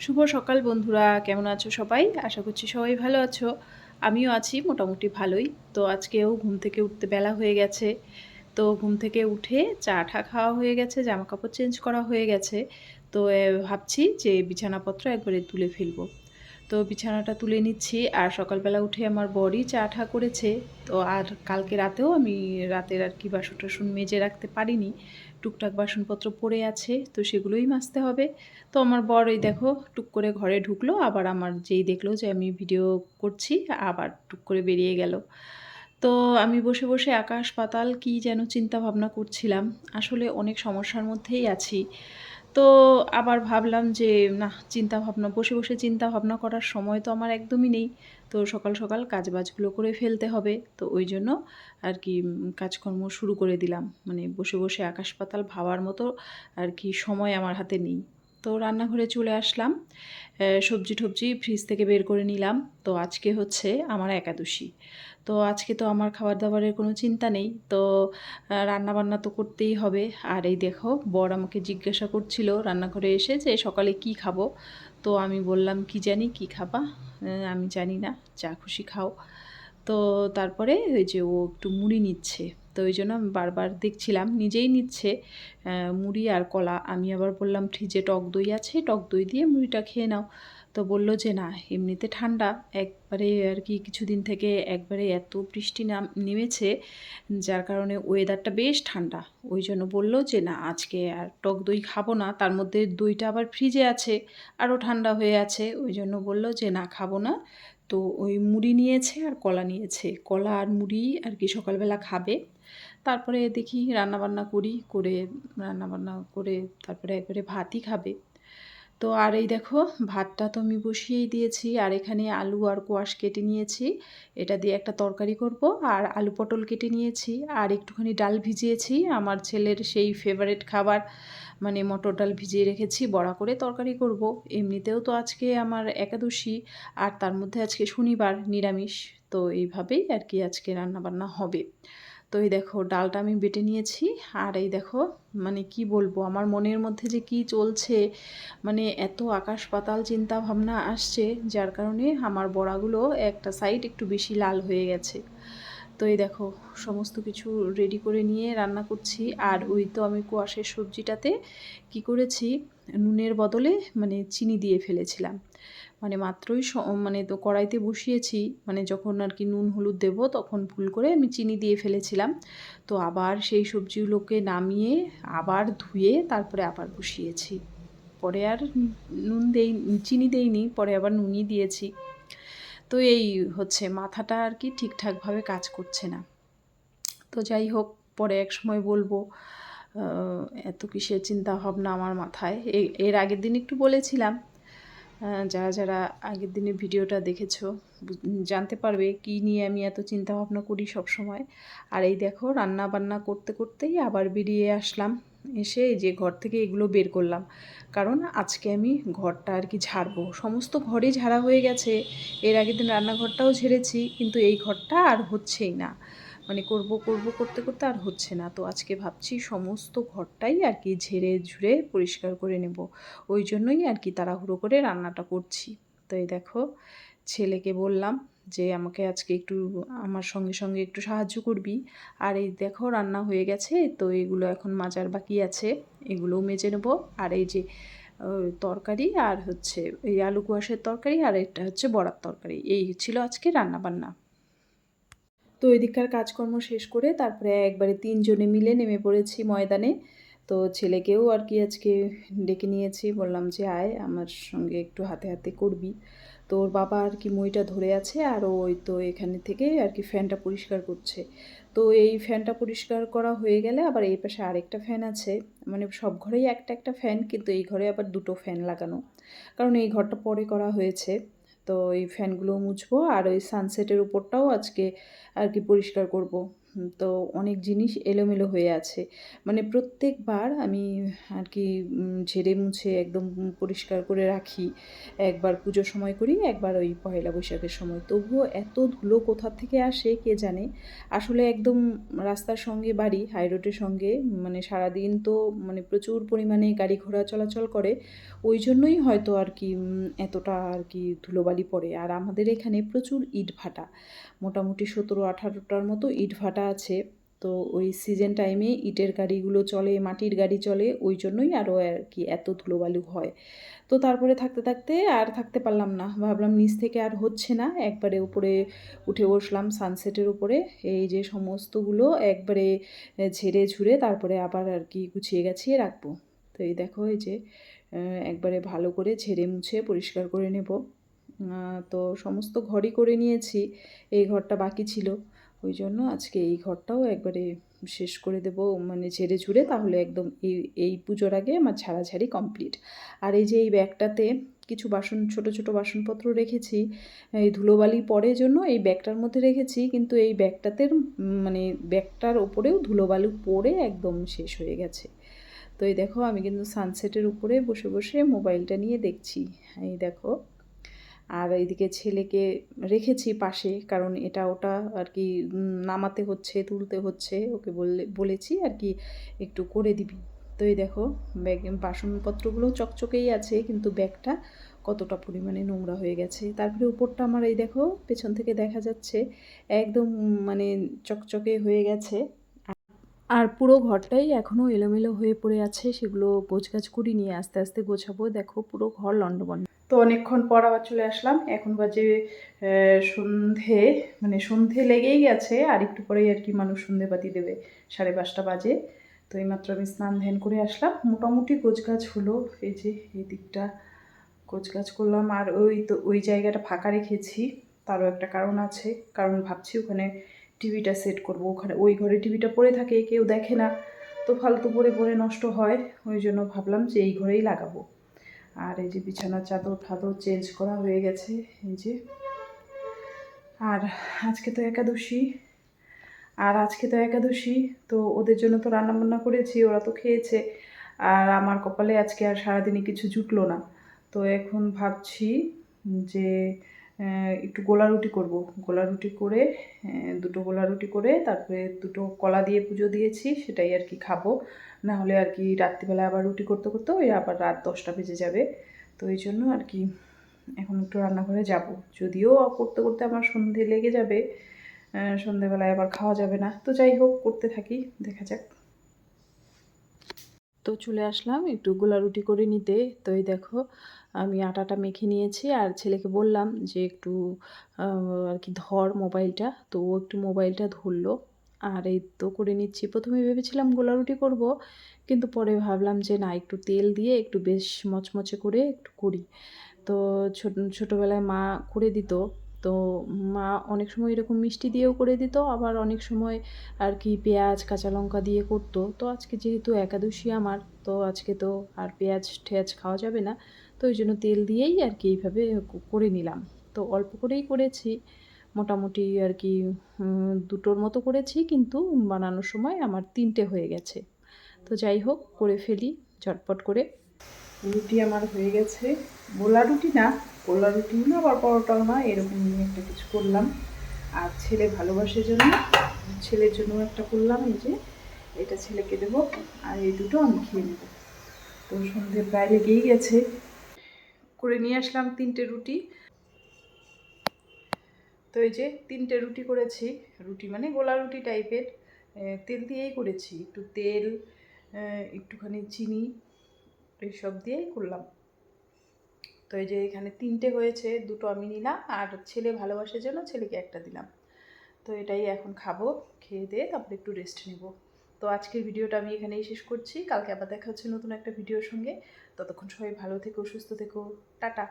শুভ সকাল বন্ধুরা, কেমন আছো সবাই? আশা করছি সবাই ভালো আছো। আমিও আছি মোটামুটি ভালোই। তো আজকেও ঘুম থেকে উঠতে বেলা হয়ে গেছে। তো ঘুম থেকে উঠে চা ঠা খাওয়া হয়ে গেছে জামা কাপড় চেঞ্জ করা হয়ে গেছে। তো ভাবছি যে বিছানাপত্র একবারে তুলে ফেলব। তো বিছানাটা তুলে নিচ্ছি। আর সকালবেলা উঠে আমার বরই চা ঠা করেছে। তো আর কালকে রাতেও আমি রাতের আর কি বাসন টাসন মেজে রাখতে পারিনি। টুকটাক বাসনপত্র পড়ে আছে, তো সেগুলোই মাজতে হবে। তো আমার এই দেখো টুক করে ঘরে ঢুকলো, আবার আমার যেই দেখল যে আমি ভিডিও করছি, আবার টুক করে বেরিয়ে গেল। তো আমি বসে বসে আকাশ পাতাল কি যেন চিন্তা ভাবনা করছিলাম। আসলে অনেক সমস্যার মধ্যেই আছি। তো আবার ভাবলাম যে, না চিন্তা ভাবনা বসে বসে চিন্তা ভাবনা করার সময় তো আমার একদমই নেই। তো সকাল সকাল কাজবাজগুলো করে ফেলতে হবে। তো ওই জন্য আর কি কাজকর্ম শুরু করে দিলাম। মানে বসে বসে আকাশ পাতাল ভাবার মতো আর কি সময় আমার হাতে নেই। তো রান্নাঘরে চলে আসলাম। সবজি টবজি ফ্রিজ থেকে বের করে নিলাম। তো আজকে হচ্ছে আমার একাদশী। তো আজকে তো আমার খাবার দাবারের কোনো চিন্তা নেই। তো রান্না বান্না তো করতেই হবে। আর এই দেখো, বর আমাকে জিজ্ঞাসা করছিল রান্নাঘরে এসে যে সকালে কি খাব? তো আমি বললাম, কি জানি, কি খাবা? আমি জানি না, যা খুশি খাও। তো তারপরে ওই যে ও একটু মুড়ি নিচ্ছে। তো ওই জন্য আমি বারবার দেখছিলাম, নিজেই নিচ্ছে মুড়ি আর কলা। আমি আবার বললাম, ফ্রিজে টক দই আছে, টক দই দিয়ে মুড়িটা খেয়ে নাও। তো বলল যে, না, এমনিতে ঠান্ডা। একবারে আর কি কিছুদিন থেকে একবারে এত বৃষ্টি নাম, নেমেছে, যার কারণে ওয়েদারটা বেশ ঠান্ডা। ওই জন্য বলল যে, না, আজকে আর টক দই খাব না। তার মধ্যে দইটা আবার ফ্রিজে আছে আরও ঠান্ডা হয়ে আছে। ওই জন্য বলল যে, না, খাব না। তো ওই মুড়ি নিয়েছে আর কলা নিয়েছে। কলা আর মুড়ি আর কি সকালবেলা খাবে। তারপরে দেখি রান্নাবান্না করি, করে রান্নাবান্না করে তারপরে একবারে ভাতই খাবে। তো আর এই দেখো, ভাতটা তো আমি বসিয়েই দিয়েছি, আর এখানে আলু আর কোয়াশ কেটে নিয়েছি। এটা দিয়ে একটা তরকারি করব, আর আলু পটল কেটে নিয়েছি, আর একটুখানি ডাল ভিজিয়েছি। আমার ছেলের সেই ফেভারেট খাবার মানে মটর ডাল ভিজিয়ে রেখেছি, বড়া করে তরকারি করব। এমনিতেও তো আজকে আমার একাদশী, আর তার মধ্যে আজকে শনিবার নিরামিষ, তো এইভাবেই আর কি আজকে রান্নাবান্না হবে। তো এই দেখো, ডালটা আমি বেটে নিয়েছি। আর এই দেখো মানে কি বলব, আমার মনের মধ্যে যে কি চলছে মানে এত আকাশ পাতাল চিন্তা ভাবনা আসছে, যার কারণে আমার বড়াগুলো একটা সাইড একটু বেশি লাল হয়ে গেছে। তো এই দেখো, সমস্ত কিছু রেডি করে নিয়ে রান্না করছি। আর ওই তো আমি কোয়াশের সবজিটাতে কি করেছি, নুনের বদলে মানে চিনি দিয়ে ফেলেছিলাম। মানে মাত্রই মানে তো কড়াইতে বসিয়েছি মানে যখন আর কি নুন, হলুদ দেবো তখন ভুল করে আমি চিনি দিয়ে ফেলেছিলাম। তো আবার সেই সবজিগুলোকে নামিয়ে আবার ধুয়ে তারপরে আবার বসিয়েছি। পরে আর নুন দেই, চিনি দেইনি, পরে আবার নুনই দিয়েছি। তো এই হচ্ছে মাথাটা আর কি ঠিকঠাকভাবে কাজ করছে না। তো যাই হোক, পরে এক সময় বলব এত কিসের চিন্তা ভাবনা আমার মাথায়। এর আগের দিন একটু বলেছিলাম যারা যারা আগের দিনের ভিডিওটা দেখেছ জানতে পারবে কি নিয়ে আমি এত চিন্তা ভাবনা করি সব সময় আর এই দেখো রান্না বান্না করতে করতেই আবার বেরিয়ে আসলাম, এসে যে ঘর থেকে এগুলো বের করলাম। কারণ আজকে আমি ঘরটা আর কি ঝাড়বো। সমস্ত ঘরই ঝাড়া হয়ে গেছে। এর আগের দিন রান্নাঘরটাও ঝেড়েছি, কিন্তু এই ঘরটা আর হচ্ছেই না। মানে করব করব, করতে করতে আর হচ্ছে না। তো আজকে ভাবছি সমস্ত ঘরটাই আর কি ঝেড়ে, ঝুড়ে পরিষ্কার করে নেব। ওই জন্যই আর কি তাড়াহুড়ো করে রান্নাটা করছি। তো এই দেখো, ছেলেকে বললাম যে, আমাকে আজকে একটু আমার সঙ্গে সঙ্গে একটু সাহায্য করবি। আর এই দেখো, রান্না হয়ে গেছে। তো এগুলো এখন মাজার বাকি আছে। এগুলোও মেজে নেব। আর এই যে তরকারি আর হচ্ছে, এই আলু কুয়াশের তরকারি আর এটা হচ্ছে বড়ার তরকারি। এই ছিল আজকে রান্না বান্না তো এদিককার কাজকর্ম শেষ করে তারপরে একবারে তিনজনে মিলে নেমে পড়েছি ময়দানে। তো ছেলেকেও আর কি আজকে ডেকে নিয়েছি, বললাম যে আয়, আমার সঙ্গে একটু হাতে হাতে করবি। তো ওর বাবা আর কি মইটা ধরে আছে আর ওই তো এখানে থেকে আর কি ফ্যানটা পরিষ্কার করছে। তো এই ফ্যানটা পরিষ্কার করা হয়ে গেলে আবার এই পাশে আরেকটা ফ্যান আছে। মানে সব ঘরেই একটা একটা ফ্যান, কিন্তু এই ঘরে আবার দুটো ফ্যান লাগানো। কারণ এই ঘরটা পরে করা হয়েছে। তো এই ফ্যানগুলোও মুছবো আর ওই সানসেটের উপরটাও আজকে আর কি পরিষ্কার করব। তো অনেক জিনিস এলোমেলো হয়ে আছে। মানে প্রত্যেকবার আমি আর কি ঝেড়ে মুছে একদম পরিষ্কার করে রাখি। একবার পুজোর সময় করি, একবার ওই পয়লা বৈশাখের সময়। তবুও এত ধুলো কোথা থেকে আসে কে জানে? আসলে একদম রাস্তার সঙ্গে বাড়ি, হাই রোডের সঙ্গে মানে সারাদিন তো মানে প্রচুর পরিমাণে গাড়ি ঘোড়া চলাচল করে। ওই জন্যই হয়তো আর কি এতটা আর কি ধুলোবালি পড়ে। আর আমাদের এখানে প্রচুর ইট ভাটা মোটামুটি সতেরো আঠারোটার মতো ইট ভাটা আছে। তো ওই সিজন টাইমে ইটের গাড়িগুলো চলে, মাটির গাড়ি চলে, ওই জন্যই আরও আর কি এত ধুলোবালু হয়। তো তারপরে থাকতে থাকতে আর থাকতে পারলাম না। ভাবলাম নিচ থেকে আর হচ্ছে না। একবারে উপরে উঠে বসলাম সানসেটের উপরে। এই যে সমস্তগুলো একবারে ঝেড়ে ঝুড়ে তারপরে আবার আর কি গুছিয়ে গাছিয়ে রাখব। তো এই দেখো এই যে একবারে ভালো করে ঝেড়ে মুছে পরিষ্কার করে নেব। তো সমস্ত ঘরই করে নিয়েছি। এই ঘরটা বাকি ছিল। ওই জন্য আজকে এই ঘরটাও একবারে শেষ করে দেব মানে ঝেড়ে ঝুড়ে, তাহলে একদম এই এই পুজোর আগে আমার ঝাড়াঝাড়ি কমপ্লিট আর এই যে এই ব্যাগটাতে কিছু বাসন, ছোট ছোট বাসনপত্র রেখেছি, এই ধুলোবালি পরে জন্য এই ব্যাগটার মধ্যে রেখেছি, কিন্তু এই ব্যাগটাতে মানে ব্যাগটার ওপরেও ধুলোবালি পড়ে একদম শেষ হয়ে গেছে। তো এই দেখো, আমি কিন্তু সানসেটের উপরে বসে বসে মোবাইলটা নিয়ে দেখছি। এই দেখো আর এইদিকে ছেলেকে রেখেছি পাশে, কারণ এটা ওটা আর কি নামাতে হচ্ছে, তুলতে হচ্ছে, ওকে বললে, বলেছি আর কি, একটু করে দিবি। তো এই দেখো, ব্যাগ, বাসনপত্রগুলো চকচকেই আছে, কিন্তু ব্যাগটা কতটা পরিমাণে নোংরা হয়ে গেছে। তারপরে উপরটা আমার এই দেখো, পেছন থেকে দেখা যাচ্ছে, একদম মানে চকচকে হয়ে গেছে। আর পুরো ঘরটাই এখনও এলোমেলো হয়ে পড়ে আছে, সেগুলো গোছগাছ করি নিয়ে আস্তে আস্তে গোছাবো, দেখো পুরো ঘর লণ্ডভণ্ড। তো অনেকক্ষণ পর আবার চলে আসলাম। এখন বাজে সন্ধে মানে সন্ধে লেগেই গেছে, আর একটু পরেই আর কি মানুষ সন্ধে বাতি দেবে, সাড়ে পাঁচটা বাজে। তো এইমাত্র আমি স্নান ধ্যান করে আসলাম। মোটামুটি গোছগাছ হলো, এই যে এই দিকটা গোছগাছ করলাম। আর ওই তো, ওই জায়গাটা ফাঁকা রেখেছি, তারও একটা কারণ আছে। কারণ ভাবছি ওখানে টিভিটা সেট করব। ওখানে, ওই ঘরে টিভিটা পড়ে থাকে, কেউ দেখে না। তো ফালতু পড়ে পরে নষ্ট হয়। ওই জন্য ভাবলাম যে এই ঘরেই লাগাবো। আর এই যে বিছানার চাদর ফাদর চেঞ্জ করা হয়ে গেছে, এই যে। আর আজকে তো একাদশী, আর আজকে তো একাদশী, তো ওদের জন্য তো রান্নাবান্না করেছি, ওরা তো খেয়েছে। আর আমার কপালে আজকে আর সারাদিনে কিছু জুটলো না। তো এখন ভাবছি যে একটু গোলা রুটি করব। গোলা রুটি করে দুটো গোলা রুটি করে, তারপরে দুটো কলা দিয়ে পুজো দিয়েছি, সেটাই আর কি খাব। না হলে আর কি রাত্রিবেলা আবার রুটি করতে করতে ওই আবার রাত দশটা বেজে যাবে। তো এই জন্য আর কি এখন একটু রান্নাঘরে যাব। যদিও করতে করতে আমার সন্ধে লেগে যাবে সন্ধেবেলায় আবার খাওয়া যাবে না। তো যাই হোক, করতে থাকি, দেখা যাক। তো চলে আসলাম একটু গোলা রুটি করে নিতে। তো এই দেখো আমি আটাটা মেখে নিয়েছি। আর ছেলেকে বললাম যে একটু আর কি ধর মোবাইলটা। তো ও একটু মোবাইলটা ধরলো। আর এই তো করে নিচ্ছি। প্রথমে ভেবেছিলাম গোলা রুটি করব। কিন্তু পরে ভাবলাম যে না, একটু তেল দিয়ে একটু বেশ মচমচে করে একটু করি। তো ছোট, ছোটোবেলায় মা করে দিত। তো মা অনেক সময় এরকম মিষ্টি দিয়েও করে দিত। আবার অনেক সময় আর কি পেঁয়াজ, কাঁচা লঙ্কা দিয়ে করতো। তো আজকে যেহেতু একাদশী আমার, তো আজকে তো আর পেঁয়াজ ঠেয়াজ খাওয়া যাবে না। তো ওই জন্য তেল দিয়েই আর কি এইভাবে করে নিলাম। তো অল্প করেই করেছি। মোটামুটি আর কি দুটোর মতো করেছি কিন্তু বানানোর সময় আমার তিনটে হয়ে গেছে। তো যাই হোক, করে ফেলি, ঝটপট করে। রুটি আমার হয়ে গেছে। গোলা রুটি না, গোলা রুটিও না আবার পরোটাও না, এরকম নিয়ে একটা কিছু করলাম। আর ছেলে ভালোবাসার জন্য, ছেলের জন্য একটা করলাম, এই যে এটা ছেলেকে দেবো। আর এই দুটো আমি খেয়ে নেব। তো সন্ধে প্রায় লেগেই গেছে। করে নিয়ে আসলাম তিনটে রুটি। তো এই যে তিনটে রুটি করেছি। রুটি মানে গোলা রুটি টাইপের। তেল দিয়েই করেছি। একটু তেল একটুখানি চিনি এইসব দিয়েই করলাম। তো এই যে এখানে তিনটে হয়েছে, দুটো আমি নিলাম আর ছেলে ভালোবাসার জন্য ছেলেকে একটা দিলাম। তো এটাই এখন খাব, খেয়ে দিয়ে তারপরে একটু রেস্ট নেব। তো আজকের ভিডিওটা আমি এখানেই শেষ করছি। কালকে আবার দেখা হচ্ছে নতুন একটা ভিডিওর সঙ্গে। ততক্ষণ সবাই ভালো থেকো, সুস্থ থেকো। টাটা।